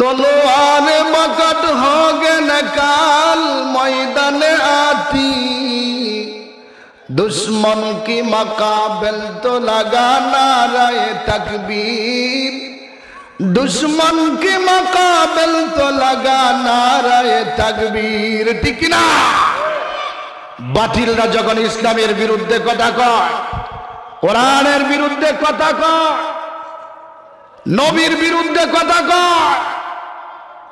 তলোয়ার মকট হগেন কাল ময়দানে আতি দুশ্মন কি মকাবেল তো লাগা নারায় তকবীর? দুশ্মন কি মকাবেল তো লাগা নারায় তকবীর, ঠিক না? বাতিলরা যখন ইসলামের বিরুদ্ধে কথা কয়, কোরআনের বিরুদ্ধে কথা কয়, নবীর বিরুদ্ধে কথা কয়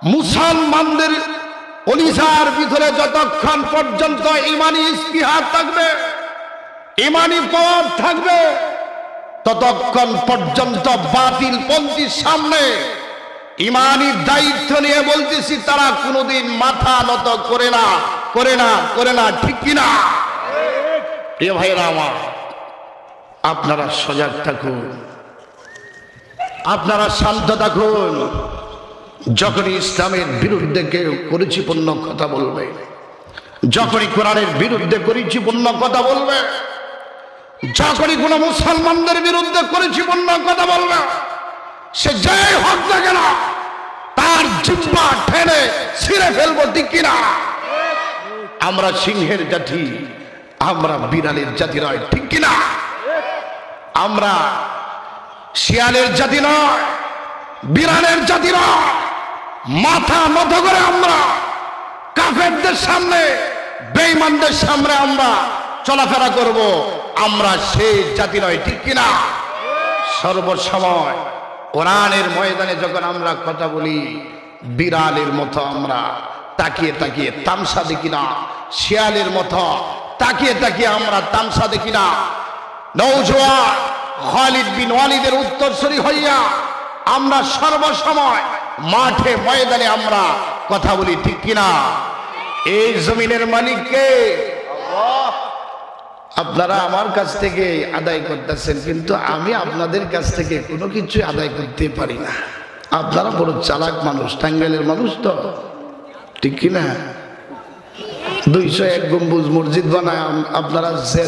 মুসলমানদের অলিশার ভিতরে যতক্ষণ পর্যন্ত ইমানি ইস্তিহার থাকবে, ইমানি পাওয়ার থাকবে, ততক্ষণ পর্যন্ত বাতিল পন্থীর সামনে ইমানি দায়িত্ব নিয়ে বলতেছি, তারা কোনোদিন মাথা নত করে না করে না করে না, ঠিক কিনা? এ ভাইরা আমার, আপনারা সজাগ থাকুন, আপনারা শান্ত থাকুন। যখন ইসলামের বিরুদ্ধে কেউ পরিচিপূর্ণ কথা বলবে, যখনই কোরআনের বিরুদ্ধে পরিচিপূর্ণ কথা বলবে, যখনই কোনো মুসলমানদের বিরুদ্ধে পরিচিপূর্ণ কথা বলবে, সে যাই হোক না কেন তার জিব্বা ঠেলে ছিঁড়ে ফেলব কিনা? আমরা সিংহের জাতি, আমরা বিড়ালের জাতি নয়, ঠিক কিনা? আমরা শিয়ালের জাতি নয়, বিড়ালের জাতি নয়। মাথা নত করে আমরা। কাফেরদের সামনে, বেঈমানদের সামনে আমরা চলাফেরা করব। আমরা সেই জাতি নয়, ঠিক কিনা? সর্বসময় কোরআনের ময়দানে যখন আমরা কথা বলি, বিড়ালের মতো আমরা, তাকিয়ে তাকিয়ে তামসা দেখি না। শিয়ালের মতো তাকিয়ে তাকিয়ে আমরা তামসা দেখি না। নৌজোয়া খালিদ বিন ওয়ালিদের উত্তরসূরি হইয়া আমরা সর্বসময় মাঠে ময়দানে আমরা কথা বলি, ঠিক কিনা? এই জমিনের মালিককে আপনারা আমার কাছ থেকে আদায় করতেছেন, কিন্তু আমি আপনাদের কাছ থেকে কোনো কিছু আদায় করতে পারি না। আপনারা বড় চালাক মানুষ, টাঙ্গাইলের মানুষ তো, ঠিক কিনা? দুইশো এক গম্বুজ মসজিদ বানায়, আপনারা যে